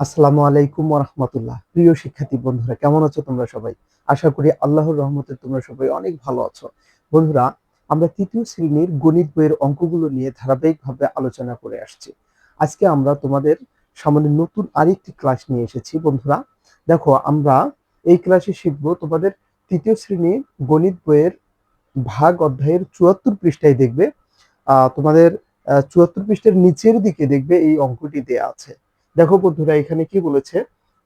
আসসালামু আলাইকুম রহমতুল্লাহ প্রিয় শিক্ষার্থী, বন্ধুরা, কেমন আছো তোমরা সবাই? আশা করি আল্লাহর রহমতে তোমরা সবাই অনেক ভালো আছো। বন্ধুরা, আমরা তৃতীয় শ্রেণির গণিত বইয়ের অঙ্কগুলো নিয়ে ধারাবাহিকভাবে আলোচনা করে আসছি। আজকে আমরা তোমাদের সামনে নতুন আরেকটি ক্লাস নিয়ে এসেছি। বন্ধুরা, দেখো, আমরা এই ক্লাসে শিখব তোমাদের তৃতীয় শ্রেণির গণিত বইয়ের ভাগ অধ্যায়ের চুয়াত্তর পৃষ্ঠায় দেখবে। তোমাদের চুয়াত্তর পৃষ্ঠের নিচের দিকে দেখবে এই অঙ্কটি দেয়া আছে। দেখো বন্ধুরা, এখানে কি বলেছে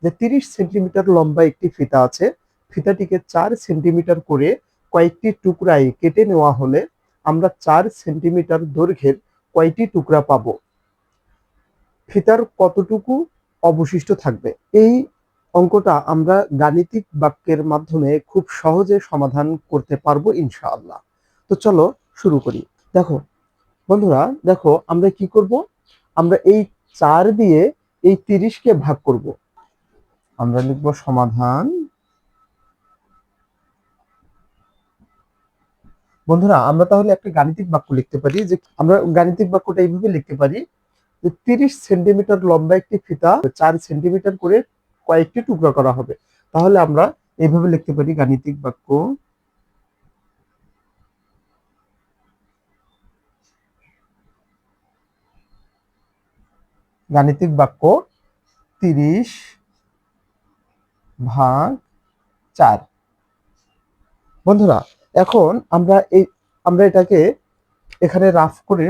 যে তিরিশ সেন্টিমিটার লম্বা একটি ফিতা আছে। ফিতাটিকে চার সেন্টিমিটার করে কয়েকটি টুকরায় কেটে নেওয়া হলে আমরা চার সেন্টিমিটার দৈর্ঘ্যের কয়টি টুকরা পাব? ফিতার কতটুকু অবশিষ্ট থাকবে? এই অঙ্কটা আমরা গাণিতিক বাক্যের মাধ্যমে খুব সহজে সমাধান করতে পারব ইনশাআল্লাহ। তো চলো শুরু করি। দেখো বন্ধুরা, দেখো আমরা কি করব? আমরা এই চার দিয়ে এই তিরিশকে ভাগ করব। আমরা লিখব সমাধান। বন্ধুরা, আমরা তাহলে একটা গাণিতিক বাক্য লিখতে পারি যে, আমরা গাণিতিক বাক্যটা এইভাবে লিখতে পারি যে, তিরিশ সেন্টিমিটার লম্বা একটি ফিতা চার সেন্টিমিটার করে কয়েকটি টুকরা করা হবে। তাহলে আমরা এইভাবে লিখতে পারি গাণিতিক বাক্য। গাণিতিক বাক্য তিরিশ ভাগ চার। বন্ধুরা, এখন আমরা এই, আমরা এটাকে এখানে রাফ করে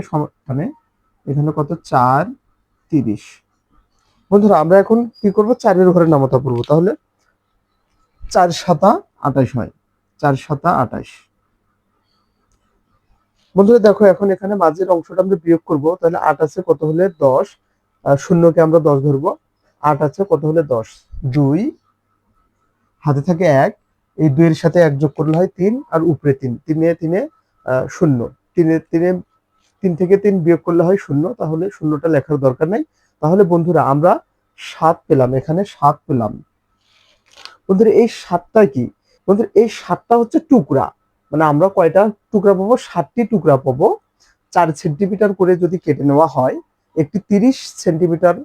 মানে এখানে কত? চার, তিরিশ। বন্ধুরা, আমরা এখন কি করব? চারের ঘরে নামতা পড়ব। তাহলে চার সাতা আঠাশ হয়। চার সাতা আঠাশ বন্ধুরা, দেখো, এখন এখানে মাঝের অংশটা আমরা বিয়োগ করব। তাহলে আছে কত হলে? দশ। শূন্যকে আমরা দশ ধরবো। আট আছে, কত হলে দশ? দুই। হাতে থাকে এক। এই দুইয়ের সাথে এক যোগ করলে হয় তিন, আর উপরে তিন। তিনে তিনে শূন্য। তিনে তিনে, তিন থেকে তিন বিয়োগ করলে হয় শূন্য। তাহলে শূন্যটা লেখার দরকার নাই। তাহলে বন্ধুরা, আমরা সাত পেলাম, এখানে সাত পেলাম। বন্ধুরা, এই সাতটা কি? বন্ধুরা, এই সাতটা হচ্ছে টুকরা। মানে আমরা কয়টা টুকরা পাবো? সাতটি টুকরা পাবো। চার সেন্টিমিটার করে যদি কেটে নেওয়া হয় একটি তিরিশ সেন্টিমিটার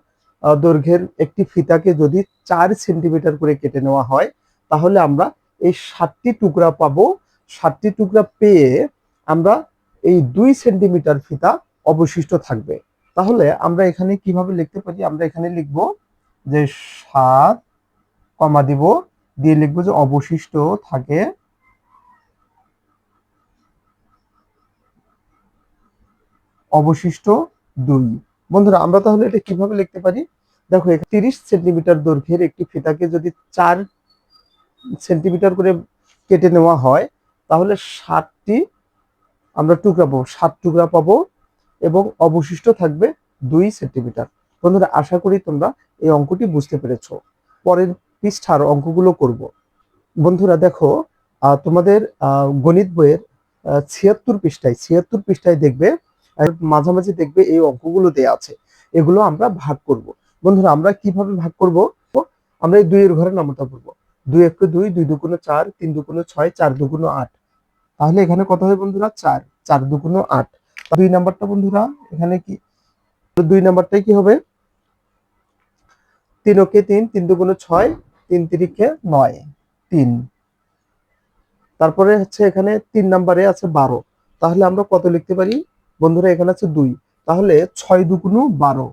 দৈর্ঘ্যের একটি ফিতাকে যদি চার সেন্টিমিটার করে কেটে নেওয়া হয়, তাহলে আমরা এই সাতটি টুকরা পাবো। সাতটি টুকরা পেয়ে আমরা এই দুই সেন্টিমিটার ফিতা অবশিষ্ট থাকবে। তাহলে আমরা এখানে কীভাবে লিখতে পারি? আমরা এখানে লিখব যে সাত কমা দিব, দিয়ে লিখব যে অবশিষ্ট থাকে অবশিষ্ট দুই। বন্ধুরা, আমরা তাহলে এটা কীভাবে লিখতে পারি? দেখো তিরিশ সেন্টিমিটার দৈর্ঘ্যের একটি ফিতাকে যদি চার সেন্টিমিটার করে কেটে নেওয়া হয়, তাহলে ষাটটি আমরা টুকরা পাবো, ষাট টুকরা পাবো এবং অবশিষ্ট থাকবে দুই সেন্টিমিটার। বন্ধুরা, আশা করি তোমরা এই অঙ্কটি বুঝতে পেরেছ। পরের পৃষ্ঠার অঙ্কগুলো করব। বন্ধুরা, দেখো তোমাদের গণিত বইয়ের ছিয়াত্তর পৃষ্ঠায় ছিয়াত্তর পৃষ্ঠায় দেখবে মাঝামাঝি দেখবে এই অঙ্কগুলো দেয়া আছে। এগুলো আমরা ভাগ করব। বন্ধুরা, আমরা কীভাবে ভাগ করব? আমরা এই দুইয়ের ঘরে নামতা পড়ব। দুই এক দুই দুই দুগুণ চার, তিন দুগুণ ছয়, চার দুগুণ আট। তাহলে এখানে কত হয় বন্ধুরা? চার চার দুগুণ আট। দুই নাম্বারটা বন্ধুরা, এখানে কি? দুই নাম্বারটাই কি হবে? তিন ওকে তিন তিন দুগুণ ছয়, তিন তিরিখে নয়, তিন। তারপরে হচ্ছে এখানে তিন নাম্বারে আছে বারো। তাহলে আমরা কত লিখতে পারি? বন্ধুরা, এখানে আছে দুই। তাহলে ছয় দুগুণ বারো।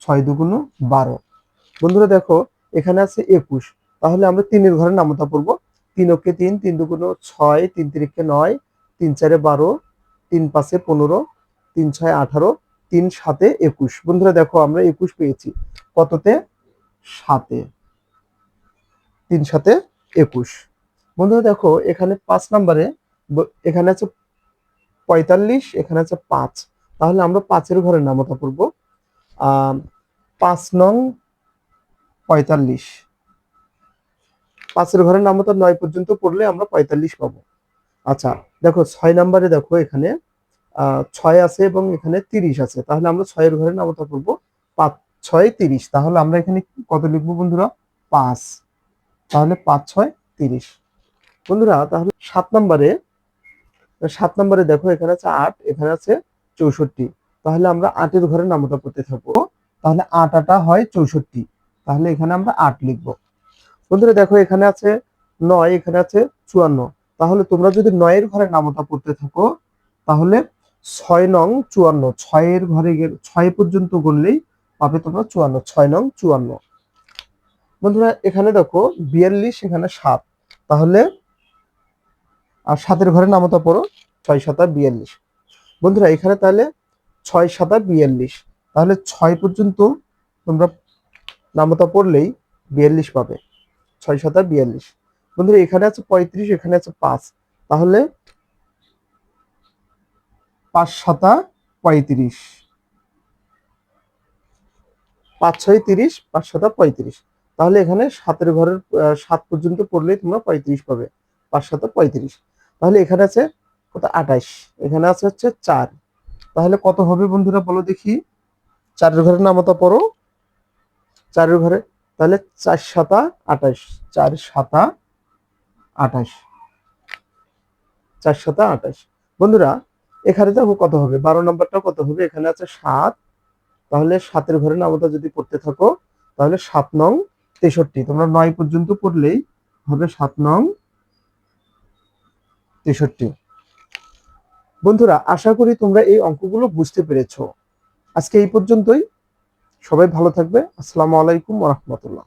ছয় দুগুণ বারো। বন্ধুরা, দেখো, এখানে আছে একুশ। তাহলে আমরা তিনের ঘরে নামতা পড়ব। তিন ওকে তিন তিন দুগুণ ছয়, তিন তিরিখে নয়, তিন চারে বারো, তিন পাঁচে পনেরো, তিন ছয় আঠারো, তিন সাতে একুশ। বন্ধুরা, দেখো, আমরা একুশ পেয়েছি। কততে? সাতে। তিন সাতে একুশ। বন্ধুরা, দেখো, এখানে পাঁচ নাম্বারে এখানে আছে পঁয়তাল্লিশ, এখানে আছে পাঁচ। তাহলে আমরা পাঁচের ঘরে নামতা পড়ব। পাঁচ নং পঁয়তাল্লিশ। পাঁচের ঘরের নামতা নয় পর্যন্ত পড়লে আমরা পঁয়তাল্লিশ পাবো। আচ্ছা দেখো ছয় নাম্বারে দেখো এখানে ছয় আছে এবং এখানে তিরিশ আছে। তাহলে আমরা ছয়ের ঘরে নামতা পড়ব। পাঁচ, ছয়, তিরিশ। তাহলে আমরা এখানে কত লিখব বন্ধুরা? পাঁচ। তাহলে পাঁচ, ছয়, তিরিশ। বন্ধুরা, তাহলে সাত নম্বরে সাত নম্বরে দেখো, এখানে আছে আট, এখানে আছে চৌষট্টি। তাহলে আমরা আটের ঘরে নামতা পড়তে থাকব। তাহলে আট আটা হয় চৌষট্টি। তাহলে এখানে আমরা আট লিখব। বন্ধুরা দেখো, এখানে আছে নয়, এখানে আছে চুয়ান্ন। তাহলে তোমরা যদি নয়ের ঘরে নামতা পড়তে থাকো, তাহলে ছয় নং চুয়ান্ন। ছয়ের ঘরে ছয় পর্যন্ত গড়লেই পাবে তোমরা চুয়ান্ন। ছয় নং চুয়ান্ন। বন্ধুরা, এখানে দেখো বিয়াল্লিশ, এখানে সাত। তাহলে আর সাতের ঘরে নামতা পড়ো ছয় সাতা বিয়াল্লিশ। বন্ধুরা, এখানে তাহলে ছয় সাতা বিয়াল্লিশ। তাহলে ছয় পর্যন্ত তোমরা নামতা পড়লেই বিয়াল্লিশ পাবে। ছয় সাতা বিয়াল্লিশ। বন্ধুরা, এখানে আছে পঁয়ত্রিশ, এখানে আছে পাঁচ। তাহলে পাঁচ সাতা পঁয়ত্রিশ। পাঁচ ছয় তিরিশ, পাঁচ সাতা পঁয়ত্রিশ। তাহলে এখানে সাতের ঘরের সাত পর্যন্ত পড়লেই তোমরা পঁয়ত্রিশ পাবে। পাঁচ সাতা পঁয়ত্রিশ। তাহলে এখানে আছে কত? আঠাইশ। এখানে আছে হচ্ছে চার। তাহলে কত হবে বন্ধুরা বলো দেখি? চারের ঘরের নামতা পড়ো। চারের ঘরে, তাহলে চার সাতা আঠাশ চার সাতা আঠাশ চার সাতা আঠাশ বন্ধুরা, এখানে দেখো কত হবে? বারো নম্বরটা কত হবে? এখানে আছে সাত। তাহলে সাতের ঘরে নামতা যদি পড়তে থাকো, তাহলে সাত নং তেষট্টি। তোমরা নয় পর্যন্ত পড়লেই হবে সাত নং তেষট্টি। বন্ধুরা, আশা করি তোমরা এই অঙ্কগুলো বুঝতে পেরেছ। আজকে এই পর্যন্তই। সবাই ভালো থাকবে। আসসালামু আলাইকুম রহমতুল্লাহ।